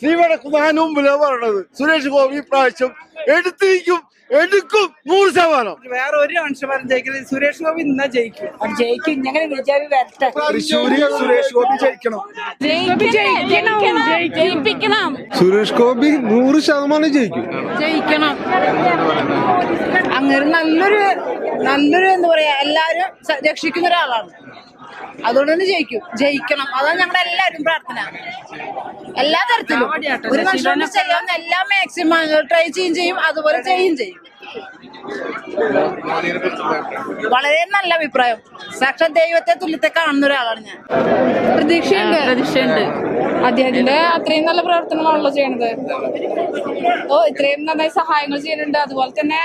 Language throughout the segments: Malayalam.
ശ്രീവടക്കുമാൻ മുമ്പിലാ പറയണത് സുരേഷ് ഗോപി പ്രാവശ്യം എടുത്തിരിക്കും എടുക്കും നൂറ് ശതമാനം. വേറെ ഒരു മനുഷ്യന്മാരും ജയിക്കുന്നത് സുരേഷ് ഗോപി ഇന്നാ ജയിക്കും. ജയിക്കും ഞങ്ങൾ വരട്ടെ. തൃശ്ശൂരിൽ സുരേഷ് ഗോപി ജയിക്കണം. ജയിപ്പിക്കണം സുരേഷ് ഗോപി നൂറ് ശതമാനം ജയിക്കും. ജയിക്കണം. അങ്ങനെ നല്ലൊരു നല്ലൊരു എന്താ പറയാ എല്ലാരും രക്ഷിക്കുന്ന ഒരാളാണ്. അതുകൊണ്ട് തന്നെ ജയിക്കും. ജയിക്കണം. അതാണ് ഞങ്ങളുടെ എല്ലാവരും പ്രാർത്ഥന. എല്ലാ തരത്തിലും. ഒരു മനുഷ്യന് ചെയ്യാവുന്ന എല്ലാം മാക്സിമം ട്രൈ ചെയ്യും ചെയ്യും അതുപോലെ ചെയ്യും ചെയ്യും. വളരെ നല്ല അഭിപ്രായം. സാക്ഷാത് ദൈവത്തെ തുല്യത്തെ കാണുന്ന ഒരാളാണ് ഞാൻ. പ്രതീക്ഷയുണ്ട്. പ്രതീക്ഷയുണ്ട്. അദ്ദേഹത്തിന്റെ അത്രയും നല്ല പ്രവർത്തനമാണല്ലോ ചെയ്യണത്. ഓ ഇത്രയും നന്നായി സഹായങ്ങൾ ചെയ്യുന്നുണ്ട്. അതുപോലെ തന്നെ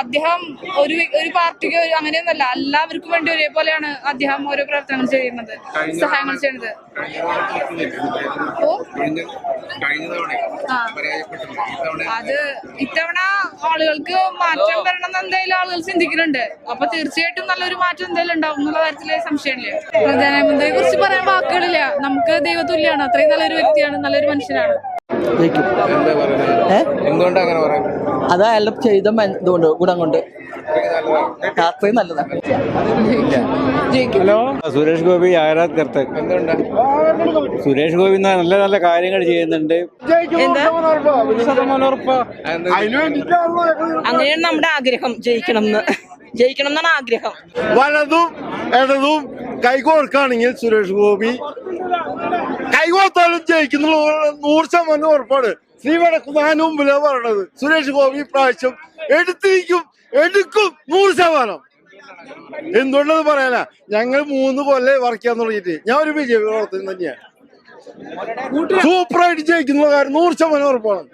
അദ്ദേഹം ഒരു ഒരു പാർട്ടിക്ക് ഒരു അങ്ങനെയൊന്നല്ല എല്ലാവർക്കും വേണ്ടി ഒരേപോലെയാണ് അദ്ദേഹം ഓരോ പ്രവർത്തനങ്ങൾ ചെയ്യുന്നത് സഹായങ്ങൾ ചെയ്യുന്നത്. ഓ. അത് ഇത്തവണ ആളുകൾക്ക് മാറ്റം വരണം എന്ന് എന്തായാലും ആളുകൾ ചിന്തിക്കുന്നുണ്ട്. അപ്പൊ തീർച്ചയായിട്ടും നല്ലൊരു മാറ്റം എന്തായാലും ഉണ്ടാവും എന്നുള്ള കാര്യത്തിൽ സംശയമില്ല. പ്രധാനമന്ത്രിയെ കുറിച്ച് പറയാൻ വാക്കുകളില്ല. നമുക്ക് ദൈവതുല്യാണ്. അത്രയും നല്ലൊരു വ്യക്തിയാണ് നല്ലൊരു മനുഷ്യനാണ്. എന്തുകൊണ്ടാണ് അങ്ങനെ പറയാം അത് അയാളുടെ ചെയ്ത ഇതുകൊണ്ട് ഗുണം കൊണ്ട്. അത്രയും നല്ലതാണ് ഹലോ? സുരേഷ് ഗോപി ആരാധ് കർത്തക് സുരേഷ് ഗോപി നല്ല നല്ല കാര്യങ്ങൾ ചെയ്യുന്നുണ്ട്. അങ്ങനെയാണ് നമ്മുടെ ആഗ്രഹം ജയിക്കണം എന്ന് ജയിക്കണം എന്നാണ് ആഗ്രഹം. വലതും ഇടതും കൈകോർക്കാണെങ്കിൽ സുരേഷ് ഗോപി കൈകോർത്താലും ജയിക്കുന്ന നൂറ് ശതമാനം ഉറപ്പാണ്. ശ്രീവടക്കുമാൻ മുമ്പിലാ പറയണത്. സുരേഷ് ഗോപി പ്രാവശ്യം എടുത്തിരിക്കും എടുക്കും നൂറ് ശതമാനം. എന്തുകൊണ്ടെന്ന് പറയാനാ? ഞങ്ങൾ മൂന്ന് കൊല്ലേ വർക്ക് ചെയ്യാൻ തുടങ്ങിയിട്ട്. ഞാൻ ഒരു ബി ജെ പി പ്രവർത്തനം തന്നെയാണ് സൂപ്പറായിട്ട് ജയിക്കുന്ന കാര്യം നൂറ് ശതമാനം ഉറപ്പാണ്.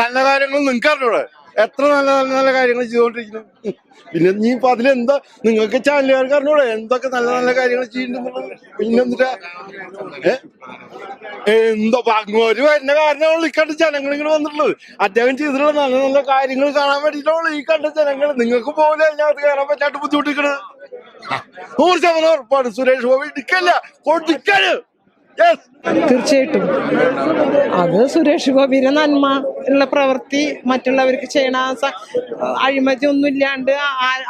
നല്ല കാര്യങ്ങൾ നിങ്ങൾക്ക് അറിഞ്ഞൂടെ എത്ര നല്ല നല്ല നല്ല കാര്യങ്ങൾ ചെയ്തുകൊണ്ടിരിക്കുന്നു. പിന്നെ നീ ഇപ്പൊ അതിലെന്താ? നിങ്ങൾക്ക് ചാനലുകാർക്ക് എന്തൊക്കെ നല്ല നല്ല കാര്യങ്ങൾ ചെയ്യുന്നുണ്ടെന്നുള്ളത് പിന്നെ എന്തോ അങ്ങോട്ട് വരുന്ന കാരണം ഈ കണ്ട ജനങ്ങൾ ഇങ്ങനെ വന്നിട്ടുള്ളത്. അദ്ദേഹം ചെയ്തിട്ടുള്ള നല്ല നല്ല കാര്യങ്ങൾ കാണാൻ വേണ്ടിയിട്ടാണല്ലോ ഈ കണ്ട ജനങ്ങൾ നിങ്ങൾക്ക് പോലെ അതിനകത്ത് കയറാൻ പറ്റാണ്ട് ബുദ്ധിമുട്ടിക്കണത് നൂറ് ശതമാനം ഉറപ്പാണ്. സുരേഷ് ഗോപി ഇടിക്കല്ല. കൊടുക്കൽ തീർച്ചയായിട്ടും. അത് സുരേഷ് ഗോപിയുടെ നന്മ ഉള്ള പ്രവൃത്തി മറ്റുള്ളവർക്ക് ചെയ്യണ അഴിമതി ഒന്നും ഇല്ലാണ്ട്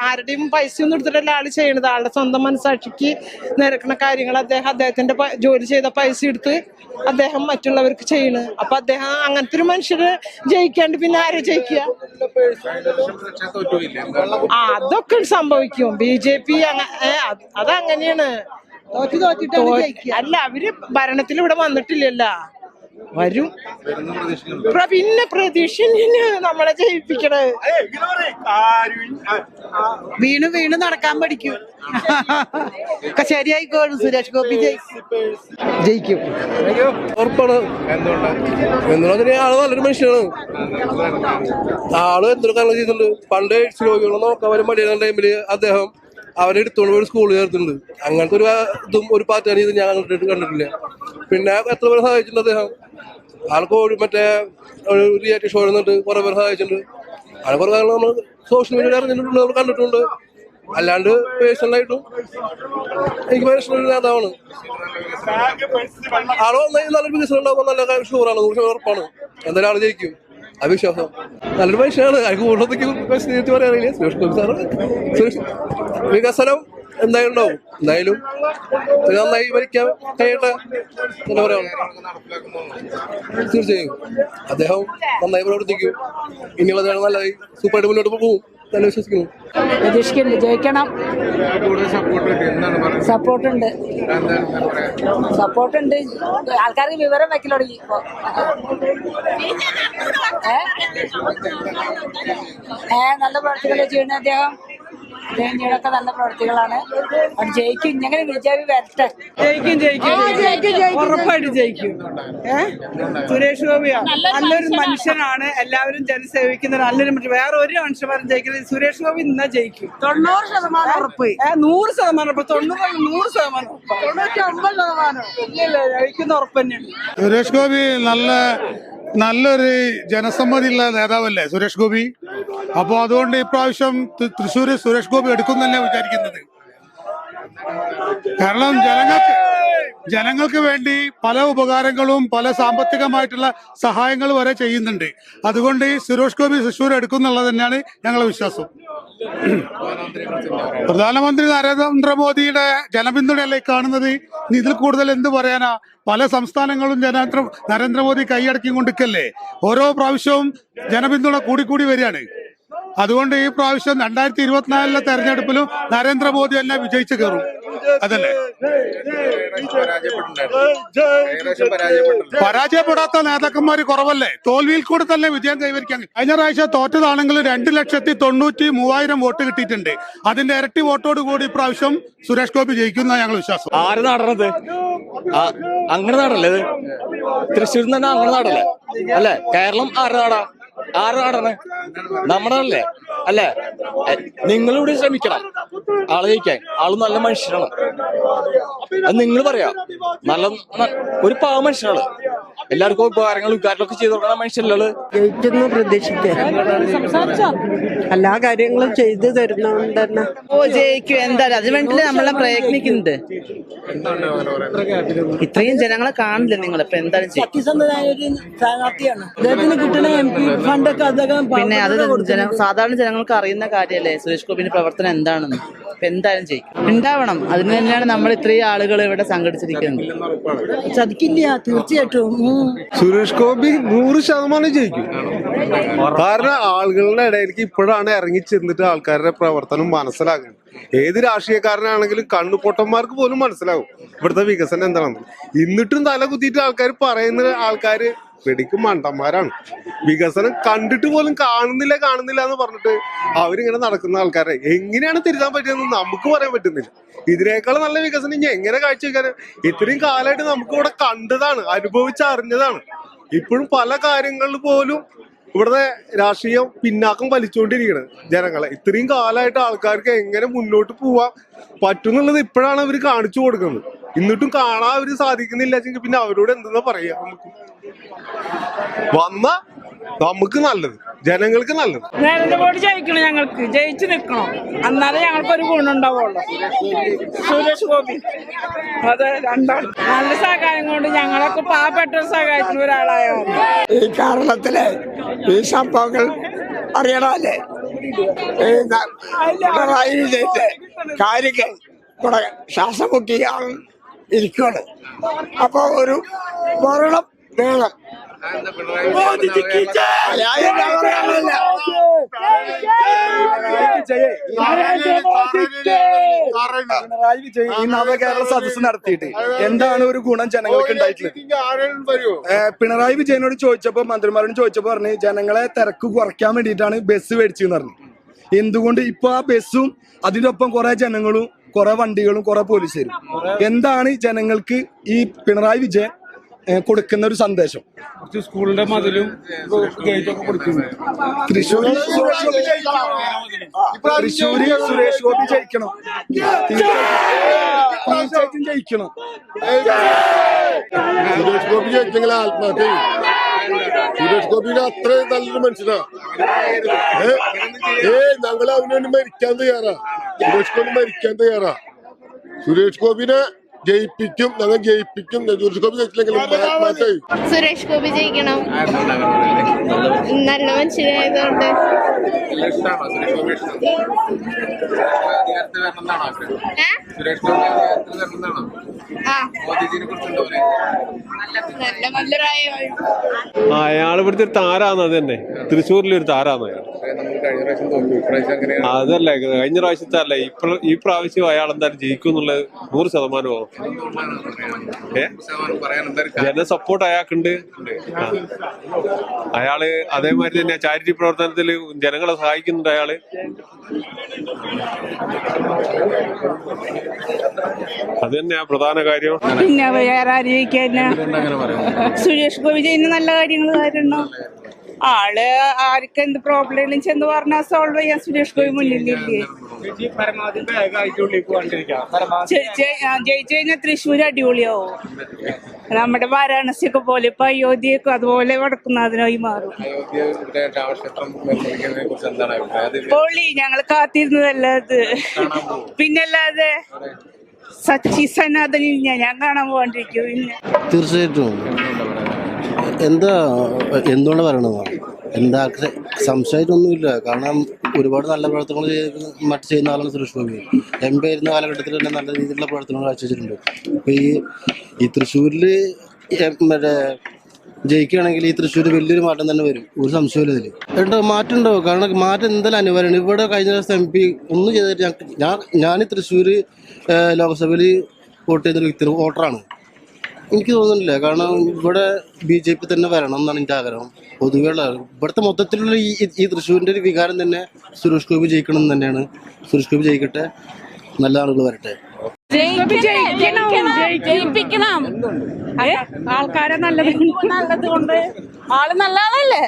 ആരുടെയും പൈസ ഒന്നും എടുത്തിട്ടല്ല ആൾ ചെയ്യണത്. ആളുടെ സ്വന്തം മനസാക്ഷിക്ക് നിരക്കണ കാര്യങ്ങൾ അദ്ദേഹം അദ്ദേഹത്തിന്റെ ജോലി ചെയ്ത പൈസ എടുത്ത് അദ്ദേഹം മറ്റുള്ളവർക്ക് ചെയ്യണ്. അപ്പൊ അദ്ദേഹം അങ്ങനത്തെ ഒരു മനുഷ്യര് ജയിക്കാണ്ട് പിന്നെ ആരെ ജയിക്കുക? അതൊക്കെ സംഭവിക്കും. ബി ജെ പി അതങ്ങനെയാണ്. അല്ല അവർ ഭരണത്തിൽ ഇവിടെ വന്നിട്ടില്ലല്ല. വരും. പിന്നെ പ്രതീക്ഷ നമ്മളെ ജയിപ്പിക്കണത് വീണ് വീണ് നടക്കാൻ പഠിക്കും. ഒക്കെ ശരിയായിക്കോളും. സുരേഷ് ഗോപി ജയിക്കും. ഉറപ്പാണ്. എന്തുകൊണ്ടാ ആൾ നല്ലൊരു മനുഷ്യനാണ്. ആൾ എന്തൊരു കാരണം ചെയ്തിട്ടുണ്ട്? പണ്ട് രോഗികളൊന്നും രോഗികളെ നോക്കാൻ വരും ടൈമിൽ അദ്ദേഹം അവരെ എടുത്തോണ്ട് സ്കൂൾ ചേർത്തിട്ടുണ്ട്. അങ്ങനത്തെ ഒരു ഇതും ഒരു പാറ്റേൺ ഇത് ഞാൻ കണ്ടിട്ട് കണ്ടിട്ടില്ല. പിന്നെ എത്ര പേരെ സഹായിച്ചിട്ടുണ്ട് അദ്ദേഹം? ആൾക്ക് ഒരു മറ്റേ ഒരു റിയാലിറ്റി ഷോ ഇരുന്നിട്ട് കുറെ പേര് സഹായിച്ചിട്ടുണ്ട്. അങ്ങനെ കുറേ കാര്യങ്ങൾ നമ്മൾ സോഷ്യൽ മീഡിയയിൽ അറിഞ്ഞിട്ടുണ്ട് നമ്മൾ കണ്ടിട്ടുണ്ട്. അല്ലാണ്ട് പേഴ്സണലായിട്ടും എനിക്ക് പേഴ്സണൽ ഒരു നേതാവാണ്. ആൾ വന്നാൽ നല്ലൊരു വികസനം ഉണ്ടാകുമ്പോൾ നല്ല നൂറ് ശതമാനം ഉറപ്പാണ്. എന്തായാലും ആൾ ജയിക്കും. ആ വിശ്വാസം നല്ലൊരു മനുഷ്യനാണ്. അയാൾക്ക് കൂടുതലൊക്കെ പറയാറില്ല സുരേഷ് ഗോപി സാറ്. സുരേഷ് വികസനം എന്തായാലും ഉണ്ടാവും എന്തായാലും നന്നായി ഭരിക്കാൻ കഴിയേണ്ട പറയാ. തീർച്ചയായും. അദ്ദേഹം നന്നായി പ്രവർത്തിക്കും. ഇനിയുള്ള നേരം നല്ലതായി സൂപ്പറായിട്ട് മുന്നോട്ട് പോകും. നല്ല വിശ്വസിക്കുന്നു. പ്രതീക്ഷിക്കുന്നു. ജയിക്കണം. കൂടുതൽ സപ്പോർട്ട് ഉണ്ട് ആൾക്കാർക്ക് വിവരം വെക്കൽ തുടങ്ങി. ഇപ്പോ. ഏ? ഏ നല്ല പ്രവർത്തികളെ ചെയ്യുന്ന അദ്ദേഹം? ചെയ്യണൊക്കെ നല്ല പ്രവർത്തികളാണ്. അത് ജയിക്കും. ഇങ്ങനെ ബിജെപി വരട്ടെ? ജയിക്കും ജയിക്കും ഉറപ്പായിട്ട് ജയിക്കും. സുരേഷ് ഗോപിയാ നല്ലൊരു മനുഷ്യനാണ്. എല്ലാവരും ജനസേവിക്കുന്ന നല്ലൊരു മനുഷ്യൻ വേറെ ഒരു മനുഷ്യന്മാരും ജയിക്കുന്നത് സുരേഷ് ഗോപി ഇന്നാ ജയിക്കും. തൊണ്ണൂറ് ശതമാനം ഉറപ്പ്. നൂറ് ശതമാനം ഉറപ്പ്. തൊണ്ണൂറ് നൂറ് ശതമാനം. തൊണ്ണൂറ്റി ഒമ്പത് ശതമാനം. ഇല്ല ജയിക്കുന്ന ഉറപ്പ് തന്നെയാണ്. സുരേഷ് ഗോപി നല്ല നല്ലൊരു ജനസമ്മതിയുള്ള നേതാവല്ലേ സുരേഷ് ഗോപി? അപ്പോൾ അതുകൊണ്ട് ഇപ്രാവശ്യം ത- തൃശ്ശൂര് സുരേഷ് ഗോപി എടുക്കും തന്നെ വിചാരിക്കുന്നത്. കാരണം ജനങ്ങൾക്ക് ജനങ്ങൾക്ക് വേണ്ടി പല ഉപകാരങ്ങളും പല സാമ്പത്തികമായിട്ടുള്ള സഹായങ്ങൾ വരെ ചെയ്യുന്നുണ്ട്. അതുകൊണ്ട് സുരേഷ് ഗോപി തൃശ്ശൂർ എടുക്കുന്നുള്ളത് തന്നെയാണ് ഞങ്ങളുടെ വിശ്വാസം. പ്രധാനമന്ത്രി നരേന്ദ്രമോദിയുടെ ജനപിന്തുണയല്ലേ കാണുന്നത്? ഇനി ഇതിൽ കൂടുതൽ എന്ത് പറയാനാ? പല സംസ്ഥാനങ്ങളും ജനേന്ദ്ര നരേന്ദ്രമോദി കൈയടക്കി കൊണ്ടിരിക്കല്ലേ ഓരോ പ്രാവശ്യവും ജനപിന്തുണ കൂടിക്കൂടി വരികയാണ്. അതുകൊണ്ട് ഈ പ്രാവശ്യം രണ്ടായിരത്തി ഇരുപത്തിനാലിലെ തെരഞ്ഞെടുപ്പിലും നരേന്ദ്രമോദി എല്ലാം വിജയിച്ചു കയറും. അതല്ലേ? പരാജയപ്പെടാത്ത നേതാക്കന്മാര് കുറവല്ലേ? തോൽവിയിൽ കൂടെ തന്നെ വിജയം കൈവരിക്കാൻ. കഴിഞ്ഞ പ്രാവശ്യം തോറ്റതാണെങ്കിൽ രണ്ട് ലക്ഷത്തി തൊണ്ണൂറ്റി മൂവായിരം വോട്ട് കിട്ടിയിട്ടുണ്ട്. അതിന്റെ ഇരട്ടി വോട്ടോട് കൂടി ഇപ്രാവശ്യം സുരേഷ് ഗോപി ജയിക്കുന്ന ഞങ്ങൾ വിശ്വാസം. ആര് നാടണത് അങ്ങനെ നാടല്ലേ തൃശ്ശൂർ തന്നെ അങ്ങനെ നാടല്ലേ? അല്ലേ? കേരളം ആരുടെ നാടാ? ആരുടെ നാടാണ് നമ്മുടെ അല്ലേ? നിങ്ങളിവിടെ ശ്രമിക്കണം. ആൾ ജയിക്കാൻ. ആൾ നല്ല മനുഷ്യനാണ്. അത് നിങ്ങൾ പറയാ. നല്ല ഒരു പാവ മനുഷ്യനാണ്. എല്ലാവർക്കും ഉപകാരങ്ങൾ ഉദ്ഘാടനമൊക്കെ ചെയ്തു കൊടുക്കണം മനുഷ്യനല്ലേ ജയിച്ചെന്ന് പ്രതീക്ഷിക്കാം. എല്ലാ കാര്യങ്ങളും ചെയ്തു തരുന്നതുകൊണ്ട് തന്നെ. ഓ ജയിക്കും. എന്തായാലും അതിനു വേണ്ടി നമ്മളെ പ്രയത്നിക്കുന്നത് ഇത്രയും ജനങ്ങളെ കാണില്ല നിങ്ങൾ ഇപ്പൊ എന്തായാലും പിന്നെ അത് സാധാരണ ജനങ്ങൾക്ക് അറിയുന്ന കാര്യല്ലേ? സുരേഷ് ഗോപിന്റെ പ്രവർത്തനം എന്താണെന്ന്. ഇപ്പൊ എന്തായാലും ചെയ്യും ഉണ്ടാവണം. അതിന് തന്നെയാണ് നമ്മൾ ഇത്രയും ആളുകൾ ഇവിടെ സംഘടിച്ചിരിക്കുന്നത്. ചതിക്കില്ല. തീർച്ചയായിട്ടും. സുരേഷ് ഗോപി നൂറ് ശതമാനം ജയിക്കും. കാരണം ആളുകളുടെ ഇടയിലേക്ക് ഇപ്പോഴാണ് ഇറങ്ങി ചെന്നിട്ട് ആൾക്കാരുടെ പ്രവർത്തനം മനസ്സിലാകുന്നത്. ഏത് രാഷ്ട്രീയക്കാരനാണെങ്കിലും കണ്ണുപൊട്ടന്മാർക്ക് പോലും മനസ്സിലാകും. ഇവിടുത്തെ വികസനം എന്താണെന്ന്. എന്നിട്ടും തല കുത്തിയിട്ട് ആൾക്കാർ പറയുന്ന ആൾക്കാര് വെടിക്കും മണ്ടന്മാരാണ്. വികസനം കണ്ടിട്ട് പോലും കാണുന്നില്ല കാണുന്നില്ല എന്ന് പറഞ്ഞിട്ട് അവരിങ്ങനെ നടക്കുന്ന ആൾക്കാരെ എങ്ങനെയാണ് തിരുത്താൻ പറ്റിയതെന്ന് നമുക്ക് പറയാൻ പറ്റുന്നില്ല. ഇതിനേക്കാൾ നല്ല വികസനം ഇനി എങ്ങനെ കാഴ്ചവെക്കാൻ ഇത്രയും കാലമായിട്ട് നമുക്ക് ഇവിടെ കണ്ടതാണ് അനുഭവിച്ചറിഞ്ഞതാണ്. ഇപ്പോഴും പല കാര്യങ്ങളിൽ പോലും ഇവിടുത്തെ രാഷ്ട്രീയം പിന്നാക്കം വലിച്ചുകൊണ്ടിരിക്കുന്നത് ജനങ്ങളെ. ഇത്രയും കാലമായിട്ട് ആൾക്കാർക്ക് എങ്ങനെ മുന്നോട്ട് പോവാൻ പറ്റുന്നുള്ളത് ഇപ്പോഴാണ് അവർ കാണിച്ചു കൊടുക്കുന്നത്. എന്നിട്ടും കാണാൻ അവർ സാധിക്കുന്നില്ല വെച്ചെങ്കിൽ പിന്നെ അവരോട് എന്തെന്നാ പറയാ നമുക്ക്? വന്ന നമുക്ക് നല്ലത് ജനങ്ങൾക്ക് നല്ലത്. നരേന്ദ്രമോദി ജയിക്കണം ഞങ്ങൾക്ക് ജയിച്ചു നിൽക്കണം. എന്നാലേ ഞങ്ങൾക്ക് ഒരു ഗുണുണ്ടാവുള്ളൂ സുരേഷ് ഗോപി. അതെ രണ്ടാൾ നല്ല സഹായം കൊണ്ട് ഞങ്ങളൊക്കെ പാവപ്പെട്ട സഹായത്തിന് ഒരാളായ? ഈ കേരളത്തിലെ ഈ സംഭവങ്ങൾ അറിയണമല്ലേ? ന- പിണറായി വിജയന്റെ കാര്യങ്ങൾ. ഇവിടെ ശ്വാസം മുട്ടിയാണ് ഇരിക്കുകയാണ് അപ്പൊ ഒരു മരണം വേണം. ഈ നവകേരള സദസ് നടത്തിയിട്ട് എന്താണ് ഒരു ഗുണം ജനങ്ങൾക്ക് ഉണ്ടായിട്ടുള്ളത്? പിണറായി വിജയനോട് ചോദിച്ചപ്പോ മന്ത്രിമാരോട് ചോദിച്ചപ്പോ പറഞ്ഞു ജനങ്ങളെ തിരക്ക് കുറയ്ക്കാൻ വേണ്ടിയിട്ടാണ് ബസ് മേടിച്ചെന്ന് പറഞ്ഞു. എന്തുകൊണ്ട് ഇപ്പൊ ആ ബസ്സും അതിനൊപ്പം കുറെ ജനങ്ങളും കുറെ വണ്ടികളും കുറെ പോലീസുകാരും എന്താണ് ജനങ്ങൾക്ക് ഈ പിണറായി വിജയൻ കൊടുക്കുന്ന ഒരു സന്ദേശം? സ്കൂളിന്റെ മതിലും ഗേറ്റൊക്കെ കൊടുക്കുന്നു തൃശ്ശൂര് സുരേഷ് ഗോപി ജയിക്കണം. സുരേഷ് ഗോപി ജയിക്കണം. തീർച്ചയായിട്ടും ജയിക്കണം. സുരേഷ് ഗോപി ജയിച്ചെങ്കിൽ ആത്മഹത്യ സുരേഷ് ഗോപിയുടെ അത്രയും നല്ലൊരു മനുഷ്യനാ. ഏ? ഏ ഞങ്ങൾ അവന് വേണ്ടി മരിക്കാൻ തയ്യാറാ. സുരേഷ് ഗോപി മരിക്കാൻ തയ്യാറാ. സുരേഷ് ഗോപിനെ ജയിപ്പിക്കും ഞങ്ങൾ ജയിപ്പിക്കും. സുരേഷ് ഗോപി സുരേഷ് ജയിക്കണം. നല്ല മനുഷ്യനായതുകൊണ്ട് അയാൾ ഇവിടുത്തെ ഒരു താരാന്ന് അത് തന്നെ. തൃശ്ശൂരിലെ ഒരു താരാന്ന് അയാൾ. അതല്ല കഴിഞ്ഞ പ്രാവശ്യത്തെ അല്ല ഇപ്പ ഈ പ്രാവശ്യം അയാൾ എന്തായാലും ജയിക്കും എന്നുള്ളത് നൂറ് ശതമാനമാവും. ഏ ജന സപ്പോർട്ട് അയാൾക്കുണ്ട്. അയാൾ അതേമാതിരി തന്നെ ചാരിറ്റി പ്രവർത്തനത്തിൽ ജനങ്ങളെ സഹായിക്കുന്നുണ്ട് അയാൾ. അത് തന്നെയാ പ്രധാന കാര്യം. പിന്നെ വേറെ സുരേഷ് ഗോപി ചെയ്യുന്ന നല്ല കാര്യങ്ങൾ കാര്യമുണ്ടോ ആൾ ആർക്ക് എന്ത് പ്രോബ്ലം ചെന്ന് പറഞ്ഞാൽ സോൾവ് ചെയ്യാൻ സുരേഷ് ഗോപി മുന്നിലില്ലേ? ജയി- ജയി- ആ, ജയിച്ചു കഴിഞ്ഞാൽ തൃശ്ശൂർ അടിപൊളിയാവും. നമ്മുടെ വാരാണസി ഒക്കെ പോലെ ഇപ്പൊ അയോധ്യയൊക്കെ അതുപോലെ കിടക്കുന്നതിനായി മാറും. പൊളി ഞങ്ങൾ കാത്തിരുന്നതല്ല അത്? പിന്നല്ലാതെ സച്ചി ഞാൻ ഞാൻ കാണാൻ പോകാണ്ടിരിക്കും പിന്നെ തീർച്ചയായിട്ടും. എന്താ എന്തുകൊണ്ട് പറയണതാണ് എന്താ സംശയമായിട്ടൊന്നുമില്ല. കാരണം ഒരുപാട് നല്ല പ്രവർത്തനങ്ങൾ മറ്റ് ചെയ്യുന്ന ആളാണ് സുരേഷ് ഗോപി. എം പി ആയിരുന്ന കാലഘട്ടത്തിൽ തന്നെ നല്ല രീതിയിലുള്ള പ്രവർത്തനങ്ങൾ കാഴ്ചവെച്ചിട്ടുണ്ട്. അപ്പോൾ ഈ ഈ തൃശ്ശൂരിൽ മറ്റേ ജയിക്കുകയാണെങ്കിൽ ഈ തൃശ്ശൂർ വലിയൊരു മാറ്റം തന്നെ വരും. ഒരു സംശയമില്ല ഇതിൽ ഉണ്ടോ മാറ്റം കാരണം മാറ്റം എന്തായാലും അനിവാര്യമാണ്. ഇവിടെ കഴിഞ്ഞ ദിവസം എം പി ഒന്നും ചെയ്തിട്ട് ഞാൻ ഞാൻ ഈ തൃശ്ശൂർ ലോക്സഭയിൽ വോട്ട് ചെയ്തൊരു വ്യക്തി വോട്ടറാണ്. എനിക്ക് തോന്നുന്നില്ല. കാരണം ഇവിടെ ബി ജെ പി തന്നെ വരണം എന്നാണ് എന്റെ ആഗ്രഹം. പൊതുവെയുള്ള ഇവിടുത്തെ മൊത്തത്തിലുള്ള ഈ ഈ- തൃശ്ശൂരിന്റെ ഒരു വികാരം തന്നെ സുരേഷ് ഗോപി ജയിക്കണം എന്ന് തന്നെയാണ്. സുരേഷ് ഗോപി ജയിക്കട്ടെ. നല്ല ആളുകൾ വരട്ടെ. ആൾക്കാരെ നല്ലത് നല്ലത് കൊണ്ട് ആൾ നല്ല ആളല്ലേ?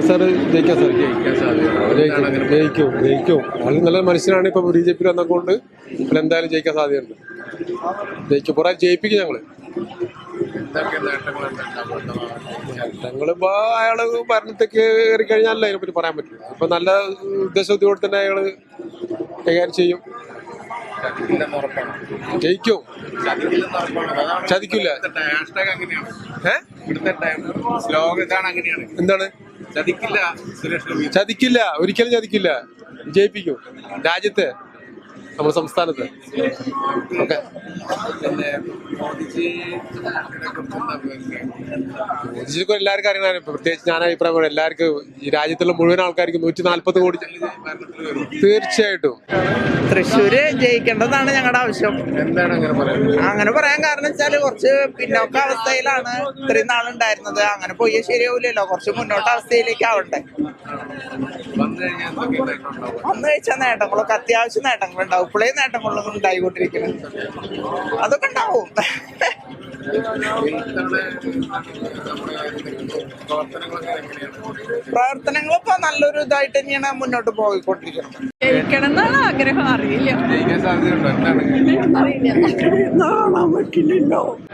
സാർ ജയിക്കാൻ സാധിക്കും. ജയിക്കും ജയിക്കും ആൾ നല്ല മനുഷ്യനാണ് ഇപ്പൊ ബി ജെ പി വന്നതുകൊണ്ട്. എന്തായാലും ജയിക്കാൻ സാധ്യതയുണ്ട്. ജയിക്കും കുറെ ജയിപ്പിക്കും ഞങ്ങൾ. ഞങ്ങളിപ്പോ അയാൾ ഭരണത്തേക്ക് കയറി കഴിഞ്ഞാലല്ലേ അതിനെ പറ്റി പറയാൻ പറ്റില്ല അപ്പൊ നല്ല ഉദ്ദേശത്തോടെ തന്നെ അയാൾ കൈകാര്യം ചെയ്യും. ജയിക്കും. ചതിക്കില്ല? എന്താണ്? ചതിക്കില്ല. ഒരിക്കലും ചതിക്കില്ല. ജയിപ്പിക്കും. രാജ്യത്തെ നമ്മുടെ സംസ്ഥാനത്ത്. ഓക്കെ. മോദിജിക്ക് എല്ലാവർക്കും അറിയണം പ്രത്യേകിച്ച് ഞാൻ അഭിപ്രായം പറയാം എല്ലാവർക്കും ഈ രാജ്യത്തുള്ള മുഴുവൻ ആൾക്കാർക്ക് നൂറ്റി നാല്പത് കോടി തീർച്ചയായിട്ടും. തൃശ്ശൂര് ജയിക്കേണ്ടതാണ് ഞങ്ങളുടെ ആവശ്യം. എന്താണ് അങ്ങനെ പറയുന്നത് അങ്ങനെ പറയാൻ കാരണം വെച്ചാൽ കുറച്ച് പിന്നോക്ക അവസ്ഥയിലാണ് ഇത്രയും നാളുണ്ടായിരുന്നത്. അങ്ങനെ പോയി ശരിയാവില്ലല്ലോ കുറച്ച് മുന്നോട്ട അവസ്ഥയിലേക്ക് ആവട്ടെ. വന്നു കഴിച്ചാൽ നേട്ടങ്ങളൊക്കെ അത്യാവശ്യം നേട്ടങ്ങളുണ്ടാവും. ഇപ്പോഴേ നേട്ടങ്ങളൊന്നും ഉണ്ടായിക്കൊണ്ടിരിക്കുന്നത് അതൊക്കെ ഉണ്ടാവും. പ്രവർത്തനങ്ങൾ ഇപ്പൊ പ്രവർത്തനങ്ങളിപ്പോ നല്ലൊരു ഇതായിട്ട് തന്നെയാണ് മുന്നോട്ട് പോയിക്കൊണ്ടിരിക്കുന്നത്. ജയിക്കണം എന്നാണ് ആഗ്രഹം അറിയില്ല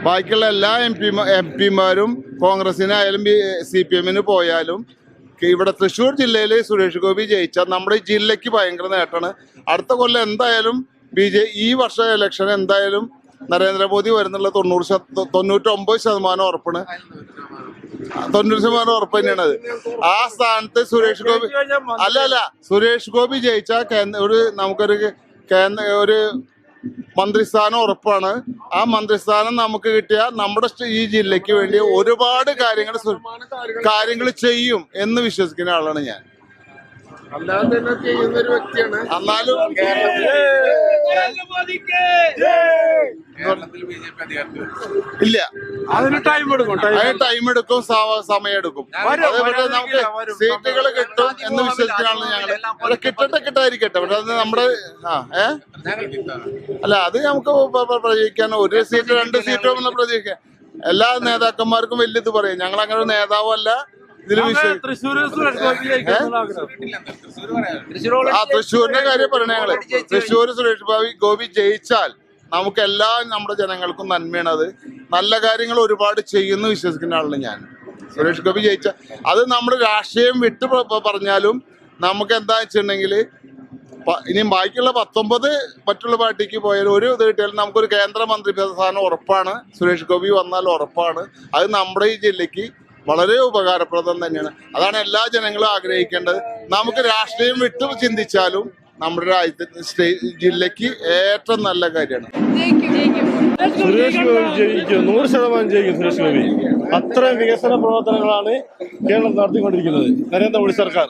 ബാക്കിയുള്ള എല്ലാ എം പി എം പിമാരും കോൺഗ്രസിനായാലും സി പി എമ്മിന് പോയാലും ഇവിടെ തൃശ്ശൂർ ജില്ലയിൽ സുരേഷ് ഗോപി ജയിച്ചാൽ നമ്മുടെ ജില്ലയ്ക്ക് ഭയങ്കര നേട്ടമാണ്. അടുത്ത കൊല്ലം എന്തായാലും ബി ജെ ഈ വർഷ ഇലക്ഷൻ എന്തായാലും നരേന്ദ്രമോദി വരുന്നുള്ള തൊണ്ണൂറ് ശത തൊണ്ണൂറ്റൊമ്പത് ശതമാനം ഉറപ്പാണ്. തൊണ്ണൂറ് ശതമാനം ഉറപ്പ് തന്നെയാണ് അത്. ആ സ്ഥാനത്ത് സുരേഷ് ഗോപി അല്ല അല്ല സുരേഷ് ഗോപി ജയിച്ചാൽ ഒരു നമുക്കൊരു കേന്ദ്ര ഒരു മന്ത്രിസ്ഥാനം ഉറപ്പാണ്. ആ മന്ത്രിസ്ഥാനം നമുക്ക് കിട്ടിയ നമ്മുടെ ഈ ജില്ലയ്ക്ക് വേണ്ടി ഒരുപാട് കാര്യങ്ങൾ കാര്യങ്ങൾ ചെയ്യും എന്ന് വിശ്വസിക്കുന്ന ആളാണ് ഞാൻ. അല്ലാതെ തന്നെ ചെയ്യുന്ന ഒരു വ്യക്തിയാണ്. എന്നാലും കേരളത്തിൽ ബി ജെ പി അധികാരത്തിൽ ഇല്ല. അതിന് ടൈം എടുക്കും അതിന് ടൈം എടുക്കും സമയം എടുക്കും. അതേപോലെ നമുക്ക് സീറ്റുകൾ കിട്ടും എന്ന് വിശ്വസിച്ചാണ് ഞങ്ങൾ അല്ല കിട്ടട്ടെ കിട്ടാതിരിക്കട്ടെ. പക്ഷെ അത് നമ്മുടെ ആ ഏ? അല്ല അത് നമുക്ക് പ- പ- പ്രതീക്ഷിക്കാൻ ഒരു സീറ്റ് രണ്ട് സീറ്റോ എന്ന് പ്രതീക്ഷിക്കാം. എല്ലാ നേതാക്കന്മാർക്കും വലിയ ഇത് പറയും. ഞങ്ങൾ അങ്ങനെ ഒരു നേതാവല്ല ആ തൃശ്ശൂരിന്റെ കാര്യം പറയണേ ഞങ്ങൾ. തൃശ്ശൂർ സുരേഷ് ബാബി ഗോപി ജയിച്ചാൽ നമുക്ക് എല്ലാ നമ്മുടെ ജനങ്ങൾക്കും നന്മയാണ് അത് നല്ല കാര്യങ്ങൾ ഒരുപാട് ചെയ്യുന്നു വിശ്വസിക്കുന്ന ആളാണ് ഞാൻ. സുരേഷ് ഗോപി ജയിച്ച അത് നമ്മുടെ രാഷ്ട്രീയം വിട്ട് പറഞ്ഞാലും നമുക്ക് എന്താ വെച്ചിട്ടുണ്ടെങ്കിൽ ഇനി ബാക്കിയുള്ള പത്തൊമ്പത് മറ്റുള്ള പാർട്ടിക്ക് പോയാൽ ഒരു ഇത് കിട്ടിയാലും നമുക്കൊരു കേന്ദ്രമന്ത്രി സ്ഥാനം ഉറപ്പാണ്. സുരേഷ് ഗോപി വന്നാൽ ഉറപ്പാണ്. അത് നമ്മുടെ ഈ ജില്ലയ്ക്ക് വളരെ ഉപകാരപ്രദം തന്നെയാണ്. അതാണ് എല്ലാ ജനങ്ങളും ആഗ്രഹിക്കേണ്ടത്. നമുക്ക് രാഷ്ട്രീയം വിട്ടു ചിന്തിച്ചാലും നമ്മുടെ രാജ്യത്തെ ജില്ലക്ക് ജില്ലയ്ക്ക് ഏറ്റവും നല്ല കാര്യമാണ്. സുരേഷ് ഗോപി ജയിക്കും. നൂറ് ശതമാനം ജയിക്കും സുരേഷ് ഗോപി. അത്രയും വികസന പ്രവർത്തനങ്ങളാണ് കേരളം നടത്തിക്കൊണ്ടിരിക്കുന്നത്. നരേന്ദ്രമോദി സർക്കാർ.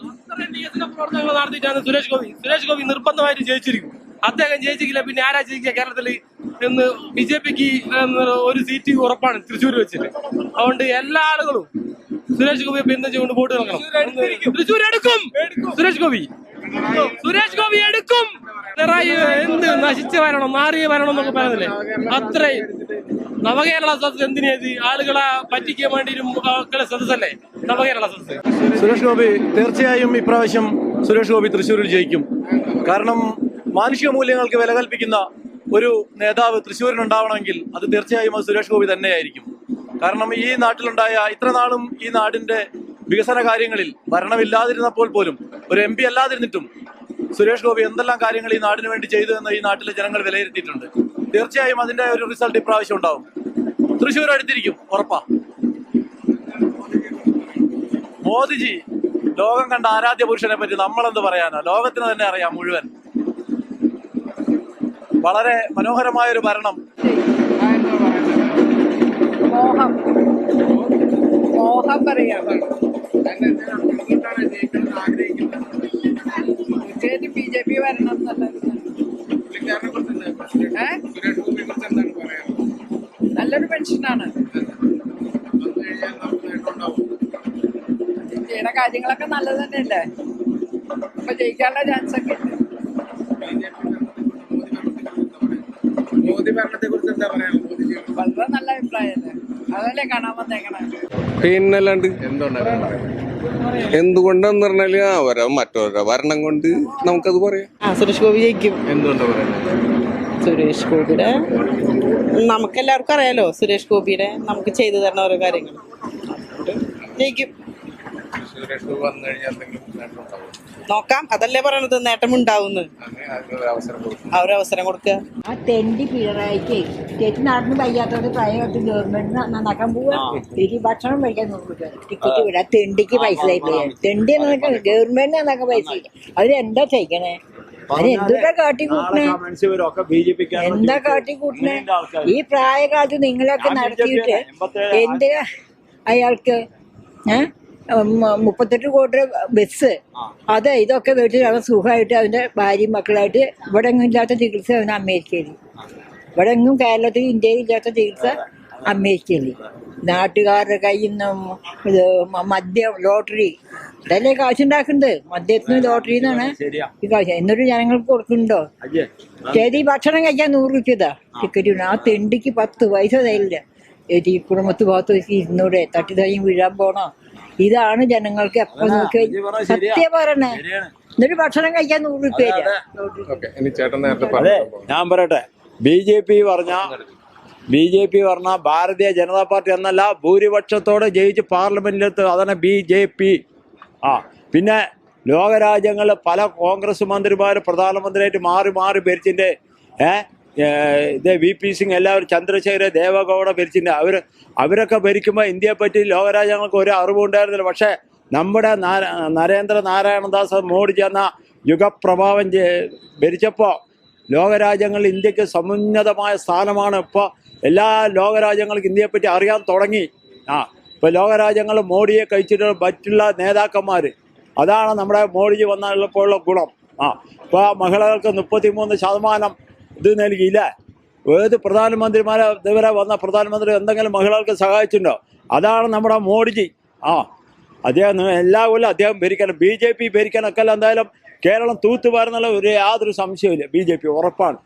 വികസന പ്രവർത്തനങ്ങൾ നടത്തിയിട്ടാണ് സുരേഷ് ഗോപി. സുരേഷ് ഗോപി നിർബന്ധമായിട്ട് ജയിച്ചിരിക്കും. അദ്ദേഹം ജയിച്ചിട്ടില്ല പിന്നെ ആരാ ജയിക്കുക കേരളത്തിൽ ഇന്ന് ബി ജെ പിക്ക് ഒരു സീറ്റ് ഉറപ്പാണ് തൃശ്ശൂർ വെച്ചിട്ട്. അതുകൊണ്ട് എല്ലാ ആളുകളും സുരേഷ് ഗോപിയെ പിന്തുണച്ചുകൊണ്ട് വോട്ട് നൽകണം. തൃശ്ശൂർ എടുക്കും. സുരേഷ് ഗോപി. സുരേഷ് ഗോപി എടുക്കും. പിണറായി എന്ത് നശിച്ചു വരണം മാറി വരണം എന്നൊക്കെ പറയുന്നില്ലേ അത്രയും. നവകേരള സദസ് എന്തിനേത് ആളുകളെ പറ്റിക്കാൻ വേണ്ടി സദസ്സല്ലേ? നവകേരള സദസ് സുരേഷ് ഗോപി തീർച്ചയായും ഇപ്രാവശ്യം സുരേഷ് ഗോപി തൃശ്ശൂരിൽ ജയിക്കും. കാരണം മാനുഷിക മൂല്യങ്ങൾക്ക് വില കൽപ്പിക്കുന്ന ഒരു നേതാവ് തൃശ്ശൂരിനുണ്ടാവണമെങ്കിൽ അത് തീർച്ചയായും അത് സുരേഷ് ഗോപി തന്നെയായിരിക്കും. കാരണം ഈ നാട്ടിലുണ്ടായ ഇത്ര നാളും ഈ നാടിന്റെ വികസന കാര്യങ്ങളിൽ ഭരണമില്ലാതിരുന്നപ്പോൾ പോലും ഒരു എം പി അല്ലാതിരുന്നിട്ടും സുരേഷ് ഗോപി എന്തെല്ലാം കാര്യങ്ങൾ ഈ നാടിന് വേണ്ടി ചെയ്തു എന്ന് ഈ നാട്ടിലെ ജനങ്ങൾ വിലയിരുത്തിയിട്ടുണ്ട്. തീർച്ചയായും അതിന്റെ ഒരു റിസൾട്ട് ഇപ്രാവശ്യം ഉണ്ടാവും. തൃശ്ശൂർ അടുത്തിരിക്കും ഉറപ്പാ. മോദിജി ലോകം കണ്ട ആരാധ്യ പുരുഷനെ പറ്റി നമ്മളെന്ത് പറയാനാ? ലോകത്തിന് തന്നെ അറിയാം മുഴുവൻ. വളരെ മനോഹരമായ ഒരു ഭരണം മോഹം. മോഹം പറയാം എന്തുകൊണ്ടാണ് ജയിക്കണം ആഗ്രഹിക്കുന്നത് തീർച്ചയായിട്ടും ബി ജെ പി വരണം നല്ലൊരു നമുക്ക് നേട്ടമുണ്ടാവും കാര്യങ്ങളൊക്കെ നല്ലത് തന്നെയല്ലേ? അപ്പൊ ജയിക്കാനുള്ള ചാൻസ് ഒക്കെ ഉണ്ട്. മോദി ഭരണത്തെ കുറിച്ച് എന്താ ചെയ്യണം വളരെ നല്ല അഭിപ്രായമല്ലേ അതല്ലേ കാണാൻ വന്നേക്കണേ? പിന്നല്ലാണ്ട് എന്തുകൊണ്ടാണ് എന്തുകൊണ്ടാന്ന് പറഞ്ഞാൽ അവരെ മറ്റവരുടെ ഭരണം കൊണ്ട് നമുക്കത് പറയാം. ആ സുരേഷ് ഗോപി ജയിക്കും. എന്തുകൊണ്ടാണ് സുരേഷ് ഗോപിയുടെ നമുക്കെല്ലാവർക്കും അറിയാലോ സുരേഷ് ഗോപിയുടെ നമുക്ക് ചെയ്തു തരുന്ന ഓരോ കാര്യങ്ങൾ. ജയിക്കും. സുരേഷ് ഗോപി വന്നു കഴിഞ്ഞാൽ എന്തെങ്കിലും നോക്കാം. അതല്ലേ പറയണത്? നേട്ടം ഉണ്ടാവുന്നത് അങ്ങനെ അവസരം കൊടുക്കുക. ആ തെണ്ടി പിണറായിക്ക് തെറ്റി നടന്ന് വയ്യാത്തത് പ്രായത്തിൽ ഗവൺമെന്റ് നന്നാക്കാൻ പോവാ. തിരി ഭക്ഷണം കഴിക്കാൻ നോക്കുക ടിക്കറ്റ് വിടാ. തെണ്ടിക്ക് പൈസ തെണ്ടി നന്നാക്കാൻ ഗവൺമെന്റ് നന്നാക്കാൻ പൈസ ഇല്ല എന്താ ചെയ്യണേ അതിനെന്തുട്ടാ കാട്ടി കൂട്ടണേ എന്താ കാട്ടി കൂട്ടണേ ഈ പ്രായകാലത്ത് നിങ്ങളൊക്കെ നടത്തിയിട്ട് എന്തിനാ അയാൾക്ക്? ഏഹ് മുപ്പത്തെട്ട് കോടി ബസ്. അത് ഇതൊക്കെ വീട്ടിൽ അവൻ സുഖമായിട്ട് അവന്റെ ഭാര്യയും മക്കളായിട്ട് ഇവിടെ എങ്ങും ഇല്ലാത്ത ചികിത്സ അവൻ അമേരിക്കയിൽ ഇവിടെ എങ്ങും കേരളത്തിൽ ഇന്ത്യയിൽ ഇല്ലാത്ത ചികിത്സ അമേരിക്കയിൽ നാട്ടുകാരുടെ കയ്യിൽ നിന്നും മദ്യം ലോട്ടറി ഇതല്ലേ കാശുണ്ടാക്കുന്നത് മദ്യത്തിന് ലോട്ടറി എന്നാണ് ഈ കാശ്. എന്നിട്ട് ജനങ്ങൾക്ക് കൊടുക്കുന്നുണ്ടോ? ചേതി ഭക്ഷണം കഴിക്കാൻ നൂറ് രൂപ ടിക്കറ്റ് ആ തെണ്ടിക്ക് പത്ത് പൈസ തരില്ല. ഏതീ കുടുംബത്ത് ഭാഗത്ത് വെച്ച് ഇരുന്നൂടെ തട്ടി തയ്യും വീഴാൻ പോണോ? ഇതാണ് ജനങ്ങൾക്ക് എപ്പോ നോക്കി സത്യ പറയണേ എന്നിട്ട് ഭക്ഷണം കഴിക്കാൻ നൂറ് രൂപ ഓക്കെ ഇനി ചേട്ടൻ നേരത്തെ അതെ ഞാൻ പറയട്ടെ. ബി ജെ പി പറഞ്ഞ ബി ജെ പി പറഞ്ഞ ഭാരതീയ ജനതാ പാർട്ടി എന്നല്ല ഭൂരിപക്ഷത്തോടെ ജയിച്ച് പാർലമെന്റിലെത്തുക. അതാണ് ബി ജെ പി. ആ പിന്നെ ലോകരാജ്യങ്ങളിൽ പല കോൺഗ്രസ് മന്ത്രിമാർ പ്രധാനമന്ത്രിയായിട്ട് മാറി മാറി ഭരിച്ചിന്റെ ഏ ഏ, ഇത് വി പി സിംഗ് എല്ലാവരും ചന്ദ്രശേഖര ദേവഗൗഡ ഭരിച്ചിട്ടുണ്ട്. അവർ അവരൊക്കെ ഭരിക്കുമ്പോൾ ഇന്ത്യയെ പറ്റി ലോകരാജ്യങ്ങൾക്ക് ഒരു അറിവുണ്ടായിരുന്നില്ല പക്ഷേ നമ്മുടെ നരേന്ദ്ര നാരായണദാസ് മോഡി ചെന്ന യുഗപ്രഭാവം ഭരിച്ചപ്പോൾ ലോകരാജ്യങ്ങളിൽ ഇന്ത്യയ്ക്ക് സമുന്നതമായ സ്ഥാനമാണ്. ഇപ്പോൾ എല്ലാ ലോകരാജ്യങ്ങൾക്കും ഇന്ത്യയെപ്പറ്റി അറിയാൻ തുടങ്ങി. ആ ഇപ്പോൾ ലോകരാജ്യങ്ങൾ മോഡിയെ കഴിച്ചിട്ട് മറ്റുള്ള നേതാക്കന്മാർ അതാണ് നമ്മുടെ മോഡിജി വന്നപ്പോഴുള്ള ഗുണം. ആ ഇപ്പോൾ മഹിളകൾക്ക് മുപ്പത്തിമൂന്ന് ശതമാനം ഇത് നൽകിയില്ല. ഏത് പ്രധാനമന്ത്രിമാരെ ഇതുവരെ വന്ന പ്രധാനമന്ത്രി എന്തെങ്കിലും മഹിളകൾക്ക് സഹായിച്ചിട്ടുണ്ടോ? അതാണ് നമ്മുടെ മോഡിജി. ആ അദ്ദേഹം എല്ലാ കൊല്ലം അദ്ദേഹം ഭരിക്കണം. ബി ജെ പി ഭരിക്കാനൊക്കെ എന്തായാലും കേരളം തൂത്തുപാരെന്നുള്ള ഒരു യാതൊരു സംശയമില്ല ബി ജെ പി ഉറപ്പാണ്.